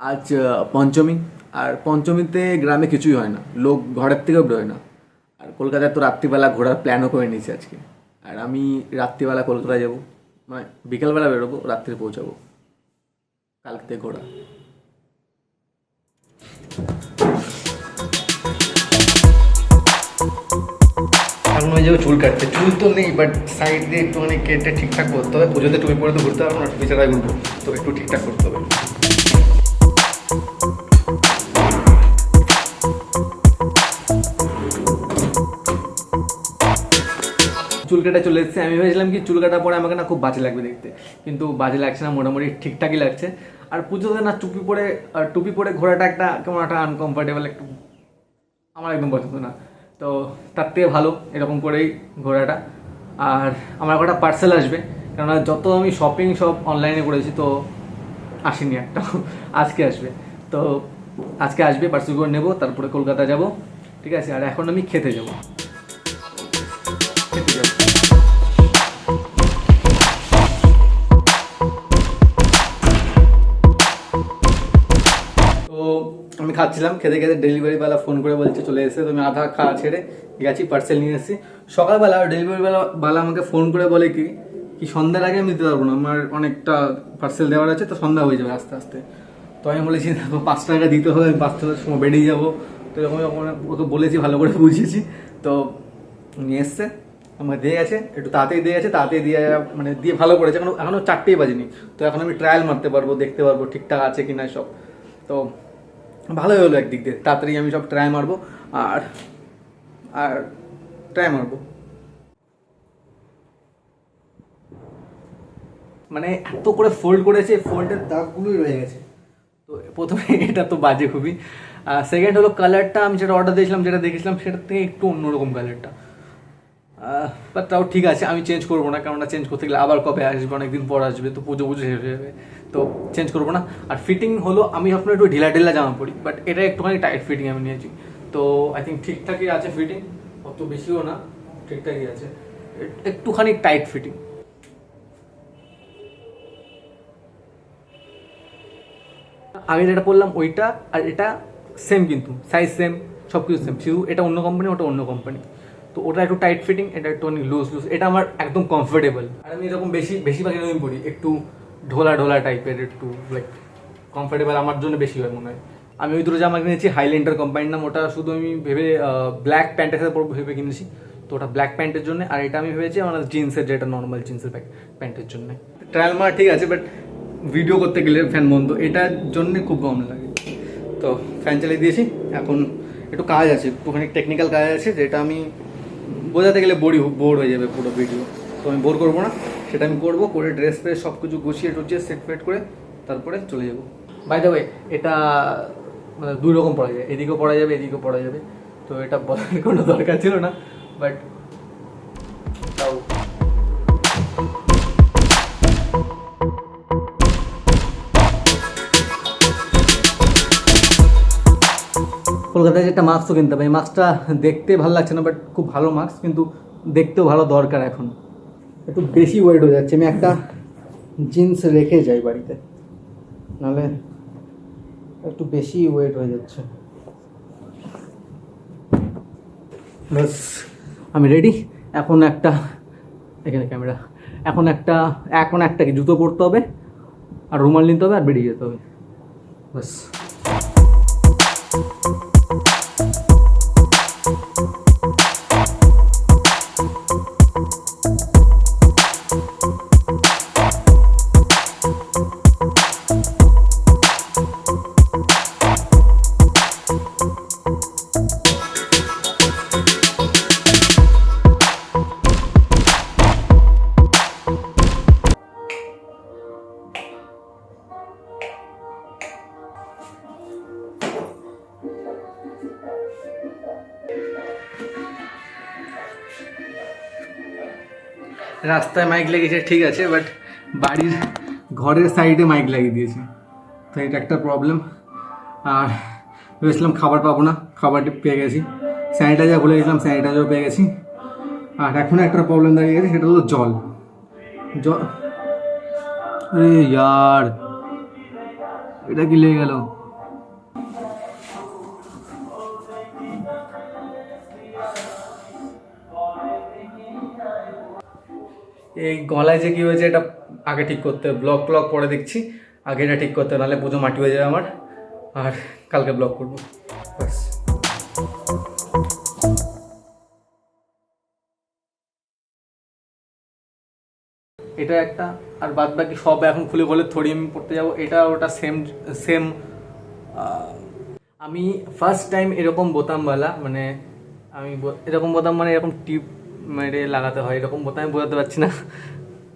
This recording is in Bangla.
আজ পঞ্চমী। আর পঞ্চমীতে গ্রামে কিছুই হয় না। লোক ঘরের থেকেও বেরোয় না। আর কলকাতায় তো রাত্রিবেলা ঘোরার প্ল্যানও করে নিয়েছি আজকে। আর আমি রাত্রিবেলা কলকাতায় যাব। মানে বিকালবেলা বেরোবো, রাত্রে পৌঁছাবো। কালকে থেকে ঘোরা যাবে চুল কাটতে। চুল তো নেই বাট সাইড দিয়ে একটুখানি কেটে ঠিকঠাক করতে হবে। পুজোতে টুপি পরে তো ঘুরতে পারব না টুপি ঘুরবো। তো একটু ঠিকঠাক করতে হবে। কাটা চলে এসেছে। আমি ভেবেছিলাম কি চুল কাটার পরে আমাকে না খুব বাজে লাগবে দেখতে। কিন্তু বাজে লাগছে না, মোটামুটি ঠিকঠাকই লাগছে। আর পুজোতে না টুপি পরে টুপি পরে ঘোরাটা একটা কেমন একটা আনকমফর্টেবল একটু আমার একদম পছন্দ না। তো তার থেকে ভালো এরকম করেই ঘোরাটা। আর আমার একটা পার্সেল আসবে, কেননা যত আমি শপিং সব অনলাইনে করেছি, তো আসেনি একটা, আজকে আসবে। তো আজকে আসবে পার্সেল করে নেব, তারপরে কলকাতা যাব, ঠিক আছে? আর এখন আমি খেতে যাব। খেতে যাব। খাচ্ছিলাম, খেতে খেতে ডেলিভারিওয়ালা ফোন করে বলছে, চলে এসে, তুমি আধা খাওয়া ছেড়ে গেছি পার্সেল নিয়ে এসেছি। সকালবেলা ডেলিভারিওয়ালা আমাকে ফোন করে বলে কি কি সন্ধ্যার আগে আমি দিতে পারব না, আমার অনেকটা পার্সেল দেওয়ার আছে, তো সন্ধ্যা হয়ে যাবে আস্তে আস্তে। তো আমি বলেছি, দেখো, পাঁচ টাকা দিতে হবে, আমি পাঁচটার সময় বেরিয়ে যাব। তো এরকম ওকে বলেছি, ভালো করে বুঝিয়েছি। তো নিয়ে এসছে, আমাকে দিয়ে গেছে, একটু তাড়াতাড়ি দিয়ে গেছে, তাড়াতাড়ি দিয়ে মানে দিয়ে ভালো করেছে, এখনও এখনও চারটেই বাজেনি। তো এখন আমি ট্রায়াল মারতে পারব, দেখতে পারব ঠিকঠাক আছে কি না সব। তো ভালোই হলো একদিক দিয়ে। তাড়াতাড়ি আমি সব ট্রাই মারবো, আর আর ট্রাই মারবো। মানে এত করে ফোল্ড করেছে ফোল্ডের দাগগুলোই রয়ে গেছে। তো প্রথমে এটা তো বাজে খুবই। সেকেন্ড হলো কালারটা আমি যেটা অর্ডার দিয়েছিলাম, যেটা দেখেছিলাম সেটার থেকে একটু অন্যরকম কালারটা বাট তাও ঠিক আছে, আমি চেঞ্জ করব না, কেননা চেঞ্জ করতে গেলে আবার কবে আসবে? অনেকদিন পর আসবে, তো পুজো পুজো শেষ হয়ে যাবে, তো চেঞ্জ করব না। আর ফিটিং হলো, আমি আপনার একটু ঢিলা ঢিলা জামা পরি বাট এটা একটুখানি টাইট ফিটিং আমি নিয়েছি। তো আই থিঙ্ক ঠিকঠাকই আছে ফিটিং অত বেশিও না, ঠিকঠাকই আছে। একটুখানি টাইট ফিটিং আমি যেটা বললাম ওইটা, আর এটা সেম কিন্তু সাইজ সেম সব কিছু সেম শুধু এটা অন্য কোম্পানি ওটা অন্য কোম্পানি তো ওটা একটু টাইট ফিটিং এটা একটু অনেক লুজ লুজ এটা আমার একদম কমফোর্টেবল আর আমি এরকম বেশি বেশিরভাগ এরকম পড়ি একটু ঢোলা ঢোলা টাইপের একটু লাইক কমফোর্টেবল আমার জন্য বেশি হয় মনে হয়। আমি ওই দুটো জামা কিনেছি হাইল্যান্ডার কোম্পানির নাম, ওটা শুধু আমি ভেবে ব্ল্যাক প্যান্টের সাথে ভেবে কিনেছি। তো ওটা ব্ল্যাক প্যান্টের জন্য, আর এটা আমি ভেবেছি আমার জিন্সের যেটা নর্মাল জিন্সের প্যান্টের জন্য। ট্রায়াল মারা ঠিক আছে বাট ভিডিও করতে গেলে ফ্যান বন্ধ, এটার জন্য খুব কম লাগে। তো ফ্যান চালিয়ে দিয়েছি, এখন একটু কাজ আছে, একটুখানি টেকনিক্যাল কাজ আছে, যেটা আমি বোঝাতে গেলে বোরি বোর হয়ে যাবে পুরো ভিডিও তো আমি বোর করব না। সেটা আমি করব, করে ড্রেস ফ্রেস সব কিছু গুছিয়ে টুচিয়ে সেট ফেট করে তারপরে চলে যাব। বাই দ্য ওয়ে এটা মানে দুই রকম পড়া যায়। এদিকেও পড়া যাবে, এদিকেও পড়া যাবে। তো এটা বলার কোনো দরকার ছিল না বাট তাও কলকাতায় যে একটা মাস্কও কিনতে হবে। এই মাস্কটা দেখতে ভালো লাগছে না বাট খুব ভালো মাস্ক কিন্তু দেখতেও ভালো দরকার এখন। একটু বেশি ওয়েট হয়ে যাচ্ছে। আমি একটা জিন্স রেখে যাই বাড়িতে। নাহলে একটু বেশি ওয়েট হয়ে যাচ্ছে। বাস আমি রেডি এখন একটা এখানে ক্যামেরা এখন একটা এখন একটা কি জুতো পরতে হবে আর রুমাল নিতে হবে আর বেরিয়ে যেতে হবে। বাস রাস্তায় মাইক লেগেছে, ঠিক আছে বাট বাড়ির ঘরের সাইডে মাইক লাগিয়ে দিয়েছে। তো এটা একটা প্রবলেম আর ভেবেছিলাম খাবার পাবো না খাবারটি পেয়ে গেছি। স্যানিটাইজার ভুলে গেছিলাম স্যানিটাইজারও পেয়ে গেছি। আর এখন একটা প্রবলেম দাঁড়িয়ে গেছে, সেটা হলো জল। জল আরে, ইয়ার। এটা কি লেগে গেল? এই গলায় যে কি হয়েছে এটা আগে ঠিক করতে হবে। ব্লক ব্লক পরে দেখছি। আগে এটা ঠিক করতে নাহলে পুজো মাটি হয়ে যাবে আমার। আর কালকে ব্লক করব। ব্যাস। এটা একটা, আর বাদ বাকি সব এখন খুলে খুলে থরি আমি পড়তে যাব। এটা ওটা সেম সেম আমি ফার্স্ট টাইম এরকম বোতামওয়ালা মানে আমি এরকম বোতাম মানে এরকম টিপ মেরে লাগাতে হয় এরকম বোতাম আমি বোঝাতে পারছি না।